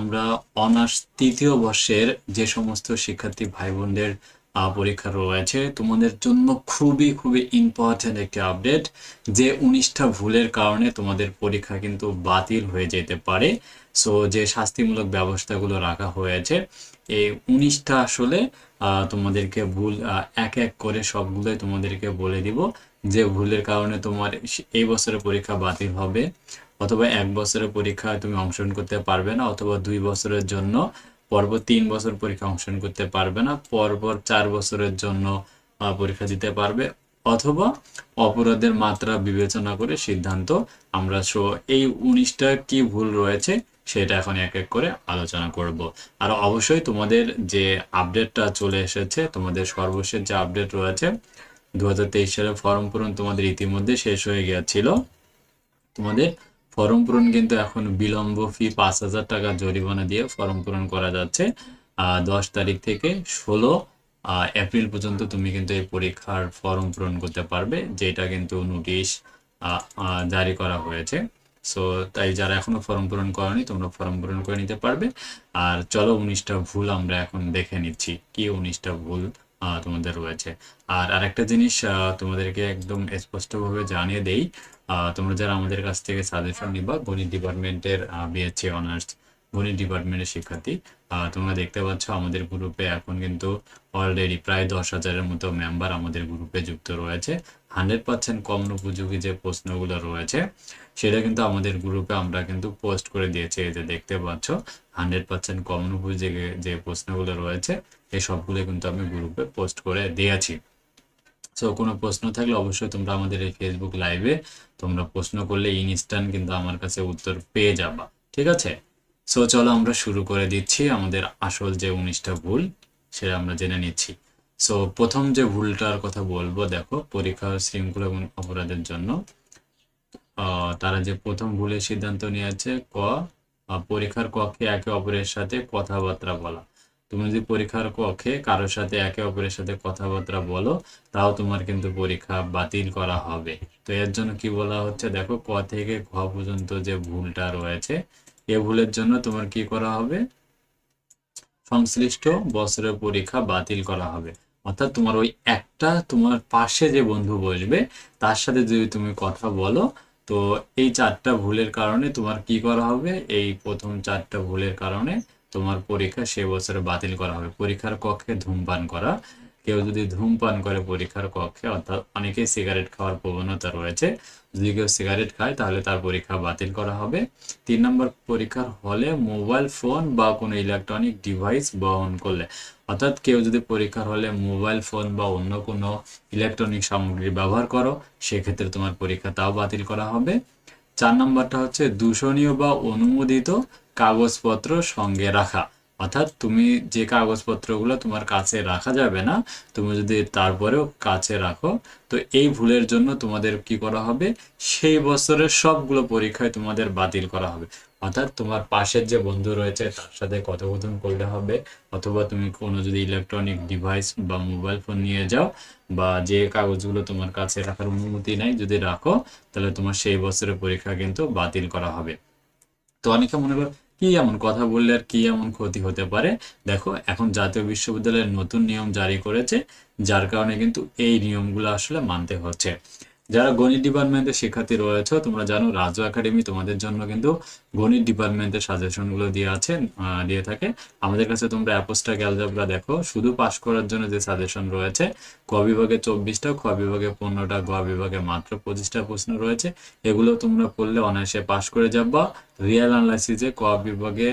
আমরা অনার্স তৃতীয় বর্ষের যে সমস্ত শিক্ষার্থী ভাই বোনদের পরীক্ষা রয়েছে, তোমাদের জন্য খুবই খুবই ইম্পর্টেন্ট একটি আপডেট যে উনিশটা ভুলের কারণে তোমাদের পরীক্ষা কিন্তু বাতিল হয়ে যেতে পারে। সো যে শাস্তিমূলক ব্যবস্থাগুলো রাখা হয়েছে, এই উনিশটা আসলে তোমাদেরকে ভুল এক এক করে সবগুলোই তোমাদেরকে বলে দিব যে ভুলের কারণে তোমার এই বছরের পরীক্ষা বাতিল হবে। অথবা এক বছরের পরীক্ষায় তুমি অংশগ্রহণ করতে পারবে না, অথবা দুই বছরের জন্য, পরপর তিন বছর পরীক্ষা অংশগ্রহণ করতে পারবে না, পরপর চার বছরের জন্য পরীক্ষা দিতে পারবে, অথবা অপরাধের মাত্রা বিবেচনা করে সিদ্ধান্ত আমরা সো এই উনিশটা কি ভুল রয়েছে সেটা এখন এক এক করে আলোচনা করব। আর অবশ্যই তোমাদের যে আপডেটটা চলে এসেছে, তোমাদের সর্বশেষ যে আপডেট রয়েছে দু সালের ফর্ম পূরণ তোমাদের ইতিমধ্যে শেষ হয়ে গিয়েছিল। তোমাদের ফর্ম পূরণ কিন্তু এখন বিলম্ব ফি পাঁচ হাজার টাকা জরিমানা দিয়ে ফর্ম পূরণ করা যাচ্ছে। দশ তারিখ থেকে ষোলো এপ্রিল পর্যন্ত তুমি কিন্তু এই পরীক্ষার ফর্ম পূরণ করতে পারবে, যেটা কিন্তু নোটিশ জারি করা হয়েছে। সো তাই যারা এখনও ফর্ম পূরণ করনি, তোমরা ফর্ম পূরণ করে নিতে পারবে। আর চলো উনিশটা ভুল আমরা এখন দেখে নিচ্ছি, কি উনিশটা ভুল তোমাদের রয়েছে। আর আরেকটা জিনিস তোমাদেরকে একদম স্পষ্টভাবে জানিয়ে দেই তোমরা যারা আমাদের কাছ থেকে সাজেশন নিবা গণিত ডিপার্টমেন্টের বিএসসি অনার্স গণিত ডিপার্টমেন্টের শিক্ষার্থী তোমরা দেখতে পাচ্ছ আমাদের গ্রুপে এখন কিন্তু অলরেডি প্রায় দশ হাজারের মতো মেম্বার আমাদের গ্রুপে যুক্ত রয়েছে। হান্ড্রেড পার্সেন্ট কমন উপযোগী যে প্রশ্নগুলো রয়েছে, সেটা কিন্তু আমাদের গ্রুপে আমরা কিন্তু পোস্ট করে দিয়েছি। এই যে দেখতে পাচ্ছ হান্ড্রেড পার্সেন্ট কমন উপযোগী যে প্রশ্নগুলো রয়েছে, এই সবগুলো কিন্তু আমি গ্রুপে পোস্ট করে দিয়েছি। সো কোনো প্রশ্ন থাকলে অবশ্যই তোমরা আমাদের এই ফেসবুক লাইভে তোমরা প্রশ্ন করলে ইনস্ট্যান্ট কিন্তু আমার কাছে উত্তর পেয়ে যাবা। ঠিক আছে? সো চলো আমরা শুরু করে দিচ্ছি আমাদের আসল যে উনিশটা ভুল, সেটা আমরা জেনে নিচ্ছি। সো প্রথম যে ভুলটার কথা বলব, দেখো, পরীক্ষা শৃঙ্খলা এবং অপরাধের জন্য তারা যে প্রথম ভুলের সিদ্ধান্ত নিয়েছে, ক, পরীক্ষার কক্ষে একে অপরের সাথে কথাবার্তা বলা। তুমি যদি পরীক্ষার কক্ষে কারোর সাথে একে অপরের সাথে কথাবার্তা বলো, তাও তোমার কিন্তু পরীক্ষা বাতিল করা হবে। তো এর জন্য কি বলা হচ্ছে? দেখো, ক থেকে খ পর্যন্ত যে ভুলটা রয়েছে, এ ভুলের জন্য তোমার কি করা হবে? সংশ্লিষ্ট বছরের পরীক্ষা বাতিল করা হবে। অর্থাৎ তোমার ওই একটা তোমার পাশে যে বন্ধু বসবে, তার সাথে যদি তুমি কথা বলো, তো এই চারটা ভুলের কারণে তোমার কি করা হবে? এই প্রথম চারটা ভুলের কারণে তোমার পরীক্ষা সে বছরে বাতিল করা হবে। পরীক্ষার কক্ষে ধূমপান করা। কেউ যদি ধূমপান করে পরীক্ষার কক্ষে, অর্থাৎ অনেকেই সিগারেট খাওয়ার প্রবণতা রয়েছে। যদি কেউ সিগারেট খায়, তাহলে তার পরীক্ষা বাতিল করা হবে। তিন নম্বর পরীক্ষার হলে মোবাইল ফোন বা কোনো ইলেকট্রনিক ডিভাইস বহন করলে, অর্থাৎ কেউ যদি পরীক্ষার হলে মোবাইল ফোন বা অন্য কোনো ইলেকট্রনিক সামগ্রী ব্যবহার করো, সেক্ষেত্রে তোমার পরীক্ষা তাও বাতিল করা হবে। চার নম্বরটা হচ্ছে দূষণীয় বা অনুমোদিত। কাগজপত্র সঙ্গে রাখা। অর্থাৎ তুমি যে কাগজপত্রগুলো তোমার কাছে রাখা যাবে না, তুমি যদি তারপরেও কাছে রাখো, তো এই ভুলের জন্য তোমাদের কি করা হবে? সেই বছরের সবগুলো পরীক্ষায় তোমাদের বাতিল করা হবে। অর্থাৎ তোমার পাশের যে বন্ধু রয়েছে, তার সাথে কথোপকথন করলে হবে। অথবা তুমি কোনো যদি ইলেকট্রনিক ডিভাইস বা মোবাইল ফোন নিয়ে যাও, বা যে কাগজগুলো তোমার কাছে রাখার অনুমতি নাই, যদি রাখো, তাহলে তোমার সেই বছরের পরীক্ষা কিন্তু বাতিল করা হবে। তো অনেকে মনে করো কি এমন কথা বললে আর কি এমন ক্ষতি হতে পারে? দেখো, এখন জাতীয় বিশ্ববিদ্যালয়ের নতুন নিয়ম জারি করেছে, যার কারণে কিন্তু এই নিয়মগুলো আসলে মানতে হচ্ছে। যারা গণিত ডিপার্টমেন্টের শিক্ষার্থী রয়েছে, তোমরা জানো রাজু একাডেমি তোমাদের জন্য কিন্তু গণিত ডিপার্টমেন্টের সাজেশনগুলো দিয়ে আছে দিয়ে থাকে। আমাদের কাছে তোমরা অ্যাপোস্টা অ্যালজাবরা দেখো, শুধু পাশ করার জন্য যে সাজেশন রয়েছে, ক বিভাগে চব্বিশটা, খ বিভাগে পনেরোটা, গ বিভাগে মাত্র পঁচিশটা প্রশ্ন রয়েছে। এগুলো তোমরা পড়লে অনায়াসে পাশ করে যাবা। রিয়েল অ্যানালাইসিসে ক বিভাগে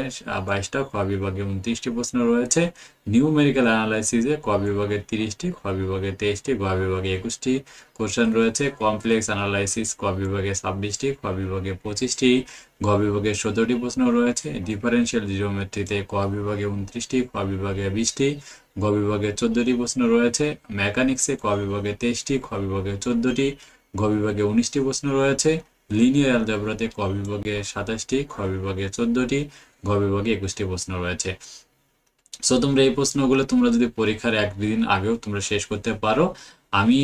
বাইশটা খ বিভাগে উনত্রিশটি প্রশ্ন রয়েছে নিউ নিউমেরিক্যাল অ্যানালাইসিসে ক বিভাগে তিরিশটি খ বিভাগে তেইশটি গ বিভাগে একুশটি কোশ্চেন রয়েছে কমপ্লেক্স অ্যানালাইসিস ক বিভাগে ছাব্বিশটি খ বিভাগে পঁচিশটি গ বিভাগে সতেরোটি প্রশ্ন রয়েছে ডিফারেন্সিয়াল জিওমেট্রিতে ক বিভাগে উনত্রিশটি খ বিভাগে বিশটি গ বিভাগে চোদ্দটি প্রশ্ন রয়েছে মেকানিক্সে ক বিভাগে তেইশটি খ বিভাগে চোদ্দটি গ বিভাগে উনিশটি প্রশ্ন রয়েছে লিনিয়ার অ্যালজাবরাতে ক বিভাগে সাতাশটি, খ বিভাগে চোদ্দটি গ বিভাগে একুশটি প্রশ্ন রয়েছে। সো তোমরা এই প্রশ্নগুলো তোমরা যদি পরীক্ষার একদিন আগেও তোমরা শেষ করতে পারো, আমি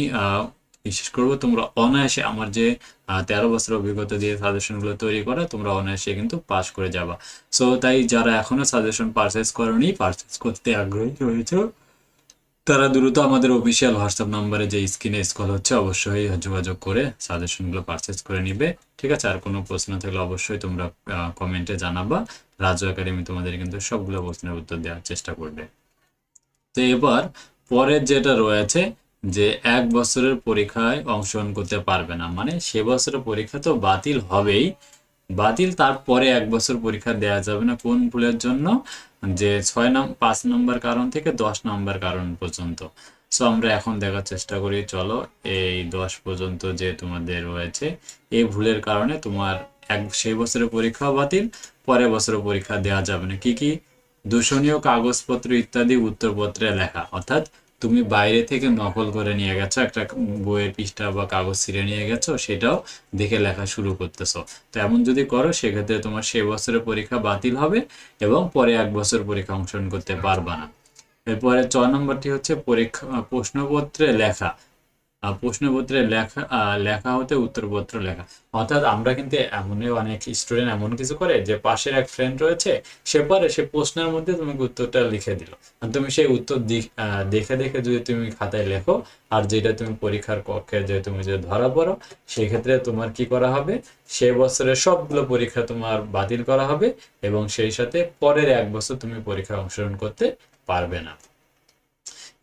বিশেষ করব তোমরা অনায়াসে আমার যে তেরো বছর অভিজ্ঞতা দিয়ে সাজেশনগুলো তৈরি করা, তোমরা অনায়াসে কিন্তু পাস করে যাবা। সো তাই যারা এখনও সাজেশন পারচেস করনি পারচেস করতে আগ্রহী রয়েছে তারা দ্রুত আমাদের অফিসিয়াল হোয়াটসঅ্যাপ নাম্বারে যে স্ক্রিনে স্কল হচ্ছে, অবশ্যই যোগাযোগ করে সাজেশনগুলো পারচেস করে নিবে। ঠিক আছে? আর কোনো প্রশ্ন থাকলে অবশ্যই তোমরা কমেন্টে জানাবা। রাজু একাডেমি তোমাদের কিন্তু সবগুলো প্রশ্নের উত্তর দেওয়ার চেষ্টা করবে। তো এবার পরের যেটা রয়েছে যে এক বছরের পরীক্ষায় অংশগ্রহণ করতে পারবে না। মানে সে বছরের পরীক্ষা তো বাতিল হবেই। বাতিল, তারপরে এক বছর পরীক্ষা দেওয়া যাবে না কোন ভুলের জন্য? যে ছয় নাম, পাঁচ নম্বর কারণ থেকে দশ নম্বর কারণ পর্যন্ত। সো আমরা এখন দেখার চেষ্টা করি, চলো এই দশ পর্যন্ত যে তোমাদের রয়েছে, এই ভুলের কারণে তোমার এক, সেই বছরের পরীক্ষা বাতিল, পরের বছরের পরীক্ষা দেওয়া যাবে না। কি কি? দূষণীয় কাগজপত্র ইত্যাদি উত্তরপত্রে লেখা, অর্থাৎ তুমি বাইরে থেকে নকল করে নিয়ে গেছো, একটা বইয়ের পৃষ্ঠা বা কাগজ ছিঁড়ে নিয়ে গেছো, সেটাও দেখে লেখা শুরু করতেছো। তো এমন যদি করো, সেক্ষেত্রে তোমার সে বছরের পরীক্ষা বাতিল হবে এবং পরে এক বছর পরীক্ষা অংশগ্রহণ করতে পারবা না। এরপরে ছ নম্বরটি হচ্ছে পরীক্ষা, প্রশ্নপত্রে লেখা। প্রশ্নপত্রে লেখা লেখা হতে উত্তরপত্র লেখা। অর্থাৎ আমরা কিন্তু এমনই অনেক স্টুডেন্ট এমন কিছু করে যে পাশের এক ফ্রেন্ড রয়েছে, সে পারে, সে প্রশ্নের মধ্যে তোমাকে উত্তরটা লিখে দিল। তুমি সেই উত্তর দেখে দেখে যদি তুমি খাতায় লেখো, আর যেটা তুমি পরীক্ষার কক্ষে যে তুমি যদি ধরা পড়ো সেই ক্ষেত্রে তোমার কি করা হবে? সে বছরের সবগুলো পরীক্ষা তোমার বাতিল করা হবে এবং সেই সাথে পরের এক বছর তুমি পরীক্ষায় অংশগ্রহণ করতে পারবে না।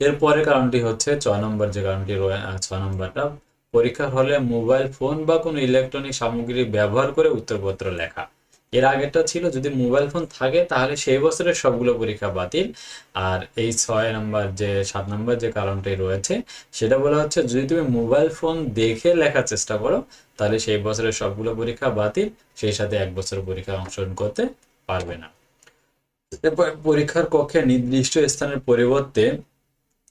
এরপরে কারণটি হচ্ছে ছয় নম্বর যে কারণটি রয়ে আহ, ছ নম্বরটা পরীক্ষার হলে মোবাইল ফোন বা কোনো ইলেকট্রনিক সামগ্রী ব্যবহার করে উত্তরপত্র লেখা। এর আগেরটা ছিল যদি মোবাইল ফোন থাকে তাহলে সেই বছরের সবগুলো পরীক্ষা বাতিল। আর এই ছয় নম্বর যে সাত নম্বর যে কারণটি রয়েছে সেটা বলা হচ্ছে যদি তুমি মোবাইল ফোন দেখে লেখার চেষ্টা করো তাহলে সেই বছরের সবগুলো পরীক্ষা বাতিল সেই সাথে এক বছর পরীক্ষা অংশগ্রহণ করতে পারবে না। পরীক্ষার কক্ষে নির্দিষ্ট স্থানের পরিবর্তে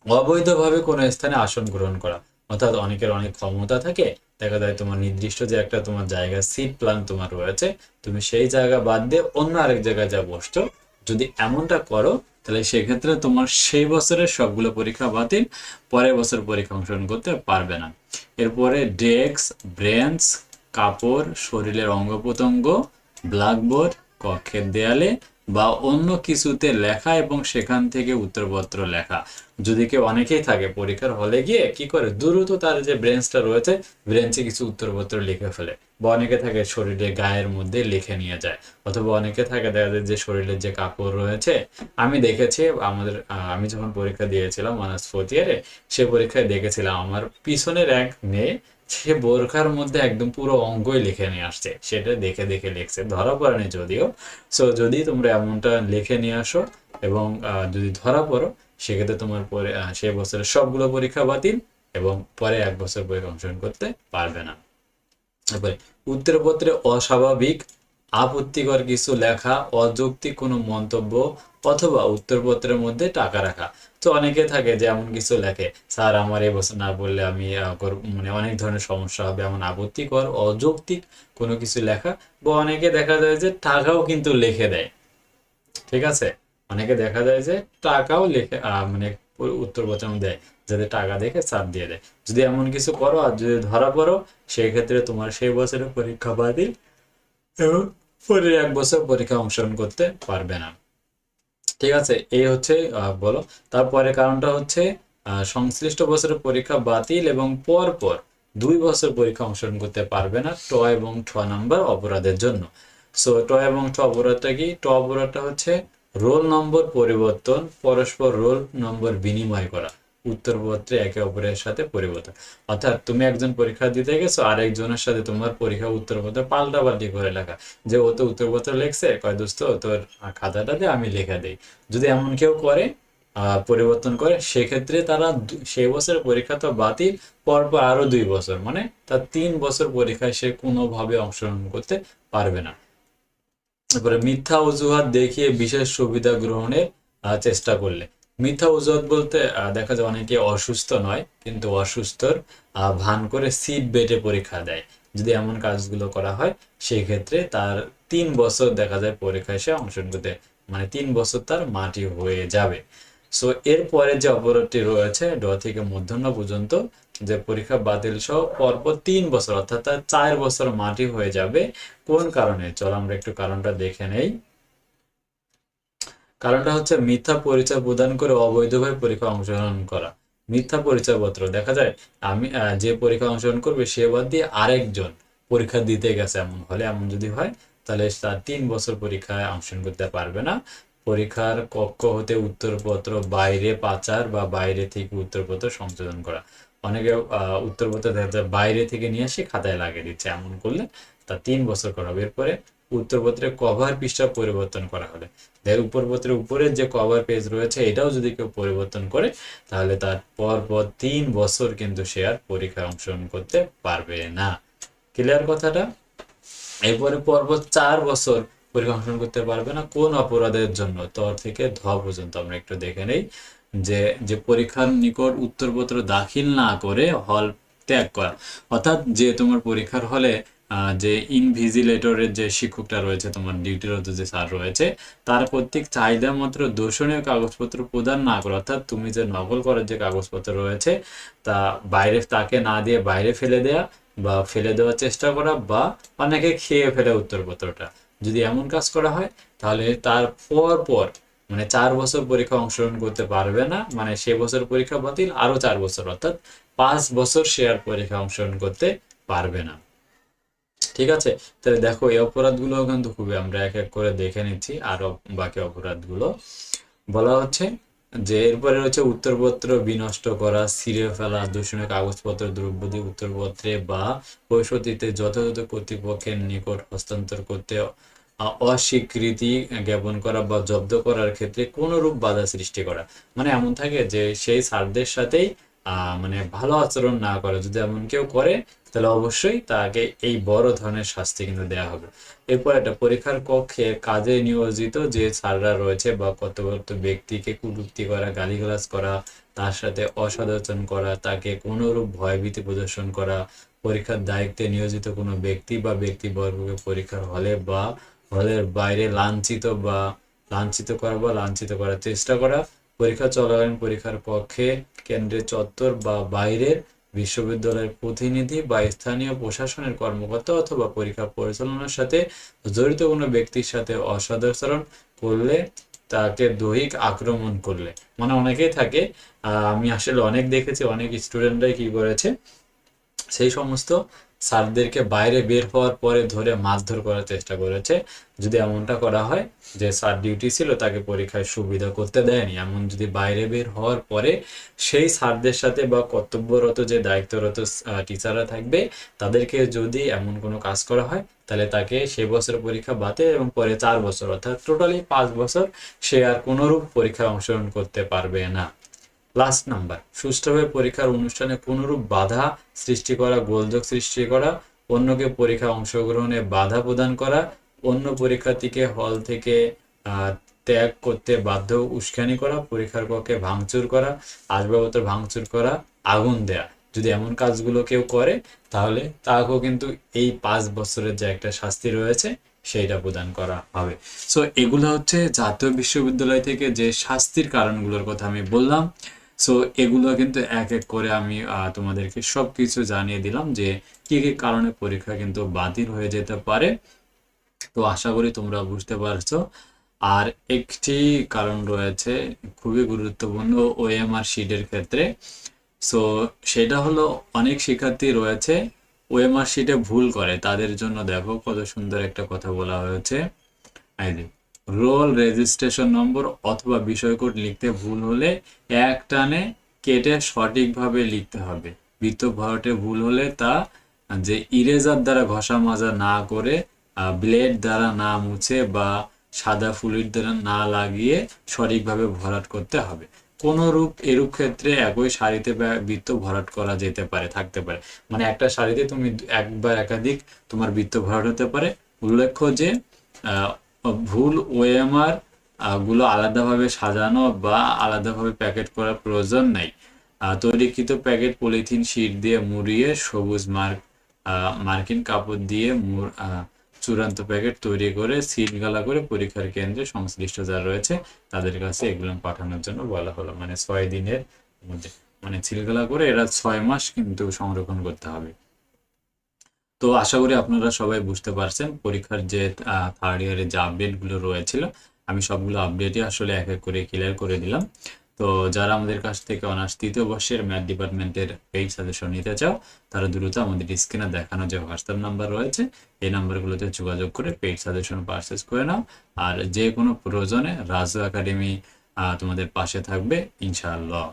অবৈধভাবে কোনো স্থানে আসন গ্রহণ করা। অর্থাৎ অনেকের অনেক ক্ষমতা থাকে, দেখা যায় তোমার নির্দিষ্ট যে একটা তোমার জায়গা সিট প্ল্যান তোমার রয়েছে, তুমি সেই জায়গা বাদ দিয়ে অন্য আরেক জায়গায় যা বসছো, যদি এমনটা করো, তাহলে সেক্ষেত্রে তোমার সেই বছরের সবগুলো পরীক্ষা বাতিল, পরের বছর পরীক্ষা অংশগ্রহণ করতে পারবে না। এরপরে ডেস্ক ব্রেঞ্চ কাপড়, শরীরের অঙ্গ প্রত্যঙ্গ ব্ল্যাকবোর্ড কক্ষের দেয়ালে বা অন্য কিছুতে লেখা এবং সেখান থেকে উত্তরপত্র লেখা। যদি কেউ অনেকেই থাকে পরীক্ষার হলে গিয়ে কি করে? দ্রুত তার যে ব্রেঞ্চটা রয়েছে ব্রেঞ্চে কিছু উত্তরপত্র লিখে ফেলে। বা অনেকে থাকে শরীরে গায়ের মধ্যে লিখে নিয়ে যায়। অথবা অনেকে থাকে দেখা যায় যে শরীরের যে কাপড় রয়েছে, আমি দেখেছি আমাদের আমি যখন পরীক্ষা দিয়েছিলাম অনার্স ফোর্থ ইয়ারে সে পরীক্ষায় দেখেছিলাম আমার পিছনের এক মেয়ে সে বোরখার মধ্যে একদম পুরো অঙ্গই লিখে নিয়ে আসছে। সেটা দেখে দেখে লিখছে। ধরা পড়েনি যদিও। সো যদি তোমরা এমনটা লিখে নিয়ে আসো এবং যদি ধরা পড়ো, সেক্ষেত্রে তোমার পরে সে বছরের সবগুলো পরীক্ষা বাতিল এবং পরে এক বছর পরে অংশগ্রহণ করতে পারবে না। তারপরে উত্তরপত্রে অস্বাভাবিক আপত্তিকর কিছু লেখা, অযৌক্তিক কোনো মন্তব্য অথবা উত্তরপত্রের মধ্যে টাকা রাখা। তো অনেকে থাকে যে এমন কিছু লেখে, স্যার, আমার এই বছর না বললে আমি মানে অনেক ধরনের সমস্যা হবে, এমন আপত্তিকর, অযৌক্তিক কোনো কিছু লেখা। বা অনেকে দেখা যায় যে টাকাও কিন্তু লিখে দেয়। ঠিক আছে? অনেকে দেখা যায় যে টাকাও লিখে মানে উত্তরপত্র দেয়, যাতে টাকা দেখে চাপ দিয়ে দেয়। যদি এমন কিছু করো, আর যদি ধরা পড়ো সেই ক্ষেত্রে তোমার সেই বছরের পরীক্ষা বাতিল। এবং পরের এক বছর পরীক্ষা অংশগ্রহণ করতে পারবে না। ঠিক আছে, এই হচ্ছে বলো। তারপরে কারণটা হচ্ছে সংশ্লিষ্ট বছরের পরীক্ষা বাতিল এবং পর পর দুই বছর পরীক্ষা অংশগ্রহণ করতে পারবে না ট এবং ঠ নাম্বার অপরাধের জন্য। সো ট এবং ঠ অপরাধটা কি? ট অপরাধটা হচ্ছে রোল নম্বর পরিবর্তন, পরস্পর রোল নম্বর বিনিময় করা। উত্তরপত্রে একে অপরের সাথে পরিবর্তন। অর্থাৎ তুমি একজন পরীক্ষা দিতে গেছো, আরেকজনের সাথে তোমার পরীক্ষা উত্তরপত্র পাল্টাপাল্টি করে লেখা। যে ও তো উত্তরপত্র লেখছে, কয় দোস্ত, তোর খাতাটা দিয়ে আমি লেখা দেই। যদি এমন কেউ করে পরিবর্তন করে, সেক্ষেত্রে তারা সেই বছরের পরীক্ষা তো বাতিল, পরপর আরও দুই বছর। মানে তার তিন বছর পরীক্ষায় সে কোনোভাবে অংশগ্রহণ করতে পারবে না। তারপরে মিথ্যা অজুহাত দেখিয়ে বিশেষ সুবিধা গ্রহণের চেষ্টা করলে। মিথ্যা অজুহাত বলতে দেখা যায় অনেকে অসুস্থ নয়, কিন্তু অসুস্থর ভান করে সিট বেটে পরীক্ষা দেয়। যদি এমন কাজগুলো করা হয় সেই ক্ষেত্রে তার তিন বছর দেখা যায় পরীক্ষায় সে অংশগ্রহণ করতে মানে তিন বছর তার মাটি হয়ে যাবে। সো এরপরে যে অপরাধটি রয়েছে, ড থেকে মধ্যাহ্ন পর্যন্ত যে পরীক্ষা বাতিল সহ পরপর তিন বছর, অর্থাৎ তার চার বছর মাটি হয়ে যাবে, কোন কারণে? চলো আমরা একটু কারণটা দেখে নেই। কারণটা হচ্ছে মিথ্যা পরিচয় প্রদান করে অবৈধভাবে পরীক্ষা অংশগ্রহণ করা। মিথ্যা পরিচয়পত্র। দেখা যায়, আমি যে পরীক্ষা অংশগ্রহণ করবে, সে বাদ দিয়ে আরেকজন পরীক্ষা দিতে গেছে এমন। হলে এমন যদি হয়, তাহলে তার তিন বছর পরীক্ষায় অংশগ্রহণ করতে পারবে না। পরীক্ষার কক্ষ হতে উত্তরপত্র, বাইরে পাচার বা বাইরে থেকে উত্তরপত্র সংশোধন করা। অনেকে উত্তরপত্র দেখা যায়, বাইরে থেকে নিয়ে এসে খাতায় লাগিয়ে দিচ্ছে। এমন করলে তা তিন বছর করা হবে এরপরে উত্তরপত্রের কভার পৃষ্ঠা পরিবর্তন করা হলে এর উপরপত্রের উপরে যে কভার পেজ রয়েছে এটাও যদি কেউ পরিবর্তন করে তাহলে তার পর পর তিন বছর কিন্তু সে আর পরীক্ষায় অংশগ্রহণ করতে পারবে না। ক্লিয়ার কথাটা? এরপরে পর্বত চার বছর পরীক্ষা অংশগ্রহণ করতে পারবে না। কোন অপরাধের জন্য? তর থেকে ধ পর্যন্ত আমরা একটু দেখে নেই। যে যে পরীক্ষার নিকট উত্তরপত্র দাখিল না করে হল ত্যাগ করা। অর্থাৎ যে তোমার পরীক্ষার হলে যে ইনভিজিলেটরের যে শিক্ষকটা রয়েছে, তোমার ডিউটিরত যে স্যার রয়েছে, তার কর্তৃক চাহিদা মাত্র দূষণীয় কাগজপত্র প্রদান না করে, অর্থাৎ তুমি যে নকল করার যে কাগজপত্র রয়েছে, তা বাইরে, তাকে না দিয়ে বাইরে ফেলে দেয়া বা ফেলে দেওয়ার চেষ্টা করা বা অনেকে খেয়ে ফেলে উত্তরপত্রটা। যদি এমন কাজ করা হয়, তাহলে তার পর পর মানে চার বছর পরীক্ষা অংশগ্রহণ করতে পারবে না মানে সে বছর পরীক্ষা বাতিল, আরও চার বছর, অর্থাৎ পাঁচ বছর সে আর পরীক্ষা অংশগ্রহণ করতে পারবে না। ঠিক আছে? তাহলে দেখো, এই অপরাধগুলো কিন্তু খুবই আমরা এক এক করে দেখে নিচ্ছি, আরও বাকি অপরাধগুলো। বলা হচ্ছে যে, এরপরে রয়েছে উত্তরপত্র বিনষ্ট করা, ছিঁড়ে ফেলা, দূষণীয় কাগজপত্র, দ্রব্যাদি উত্তরপত্রে বা পরিশোধিতে যথাযথ কর্তৃপক্ষের নিকট হস্তান্তর করতে অস্বীকৃতি জ্ঞাপন করা বা জব্দ করার ক্ষেত্রে কোনো রূপ বাধা সৃষ্টি করা। মানে এমন থাকে যে, সেই স্যারদের সাথেই আহ মানে ভালো আচরণ না করে। যদি এমন কেউ করে তাহলে অবশ্যই তাকে এই বড় ধরনের শাস্তি কিন্তু দেওয়া হবে। এরপর একটা পরীক্ষার কক্ষে কাজে নিয়োজিত যে স্যাররা রয়েছে বা কর্তব্যরত ব্যক্তিকে কটূক্তি করা, গালিগালাজ করা, তার সাথে অসদাচরণ করা, তাকে কোনোরূপ ভয়ভীতি প্রদর্শন করা, পরীক্ষার দায়িত্বে নিয়োজিত কোনো ব্যক্তি বা ব্যক্তিবর্গকে পরীক্ষার হলে বা হলের বাইরে লাঞ্ছিত বা লাঞ্ছিত করা বা লাঞ্ছিত করার চেষ্টা করা, পরীক্ষা চলাকালীন পরীক্ষার কক্ষে কেন্দ্রের চত্বর বা বাইরের বিশ্ববিদ্যালয়ের প্রতিনিধি বা স্থানীয় প্রশাসনের কর্মকর্তা অথবা পরীক্ষা পরিচালনার সাথে জড়িত কোনো ব্যক্তির সাথে অসদাচরণ করলে তাকে দৈহিক আক্রমণ করলে। মানে অনেকেই থাকে আমি আসলে অনেক দেখেছি, অনেক স্টুডেন্টরাই কি করেছে, সেই সমস্ত স্যারদেরকে বাইরে বের হওয়ার পরে ধরে মারধর করার চেষ্টা করেছে। যদি এমনটা করা হয় যে স্যার ডিউটি ছিল, তাকে পরীক্ষায় সুবিধা করতে দেয়নি, এমন যদি বাইরে বের হওয়ার পরে সেই স্যারদের সাথে বা কর্তব্যরত যে দায়িত্বরত টিচাররা থাকবে, তাদেরকে যদি এমন কোনো কাজ করা হয়, তাহলে তাকে সে বছর পরীক্ষা বাতিল এবং পরে চার বছর, অর্থাৎ টোটালি পাঁচ বছর সে আর কোনোরূপ পরীক্ষায় অংশগ্রহণ করতে পারবে না। লাস্ট নাম্বার সুষ্ঠুভাবে পরীক্ষার অনুষ্ঠানে কোনরূপ বাধা সৃষ্টি করা, গোলযোগ সৃষ্টি করা, অন্যকে পরীক্ষা অংশগ্রহণে বাধা প্রদান করা, অন্য পরীক্ষার্থীকে হল থেকে ত্যাগ করতে বাধ্য উস্কানি করা, পরীক্ষার পক্ষে ভাঙচুর করা, আসবাবপত্র ভাঙচুর করা, আগুন দেয়া। যদি এমন কাজগুলো কেউ করে, তাহলে তাকেও কিন্তু এই পাঁচ বছরের যে একটা শাস্তি রয়েছে, সেইটা প্রদান করা হবে। সো এগুলো হচ্ছে জাতীয় বিশ্ববিদ্যালয় থেকে যে শাস্তির কারণগুলোর কথা আমি বললাম। সো এগুলো কিন্তু এক এক করে আমি তোমাদেরকে সব কিছু জানিয়ে দিলাম যে কি কি কারণে পরীক্ষা কিন্তু বাতিল হয়ে যেতে পারে। তো আশা করি তোমরা বুঝতে পারছ। আর একটি কারণ রয়েছে, খুবই গুরুত্বপূর্ণ ওএমআর শিটের ক্ষেত্রে। সো সেটা হলো অনেক শিক্ষার্থী রয়েছে ওএমআর শিটে ভুল করে। তাদের জন্য দেখো কত সুন্দর একটা কথা বলা হয়েছে। রোল রেজিস্ট্রেশন নম্বর অথবা বিষয় কোড লিখতে ভুল হলে এক টানে কেটে সঠিকভাবে লিখতে হবে। বৃত্ত ভরাটে ভুল হলে তা যে ইরেজার দ্বারা ঘষা মাজা না করে ব্লেড দ্বারা না মুছে বা সাদা ফুলির দ্বারা না লাগিয়ে সঠিকভাবে ভরাট করতে হবে। কোন রূপ এরূপ ক্ষেত্রে একই বা- বৃত্ত ভরাট করা যেতে পারে, থাকতে পারে। মানে একটা সারিতে তুমি একবার একাধিক তোমার বৃত্ত ভরাট হতে পারে। উল্লেখ্য যে ভুল ওএমআরগুলো আলাদাভাবে সাজানো বা আলাদাভাবে প্যাকেট করার প্রয়োজন নাই। তৈরিকৃত প্যাকেট পলিথিন শিট দিয়ে মুড়িয়ে সবুজ মার্ক মার্কিন কাপড় দিয়ে চূড়ান্ত প্যাকেট তৈরি করে সিলগালা করে পরীক্ষার কেন্দ্রে সংশ্লিষ্ট যারা রয়েছে তাদের কাছে এগুলো পাঠানোর জন্য বলা হলো। মানে ছয় দিনের মধ্যে। মানে সিলগালা করে এরা ছয় মাস কিন্তু সংরক্ষণ করতে হবে। তো আশা করি আপনারা সবাই বুঝতে পারছেন পরীক্ষার যে থার্ড ইয়ারের যে আপডেটগুলো রয়েছিল, আমি সবগুলো আপডেটই আসলে এক এক করে ক্লিয়ার করে দিলাম। তো যারা আমাদের কাছ থেকে অনার্স তৃতীয় বর্ষের ম্যাথ ডিপার্টমেন্টের পেইড সাজেশন নিতে চাও, তারা দ্রুত আমাদের স্ক্রিনে দেখানো যে হোয়াটসঅ্যাপ নাম্বার রয়েছে, এই নাম্বারগুলোতে যোগাযোগ করে পেইড সাজেশন পারচেস করে নাও। আর যে কোনো প্রয়োজনে রাজু একাডেমি তোমাদের পাশে থাকবে, ইনশাআল্লাহ।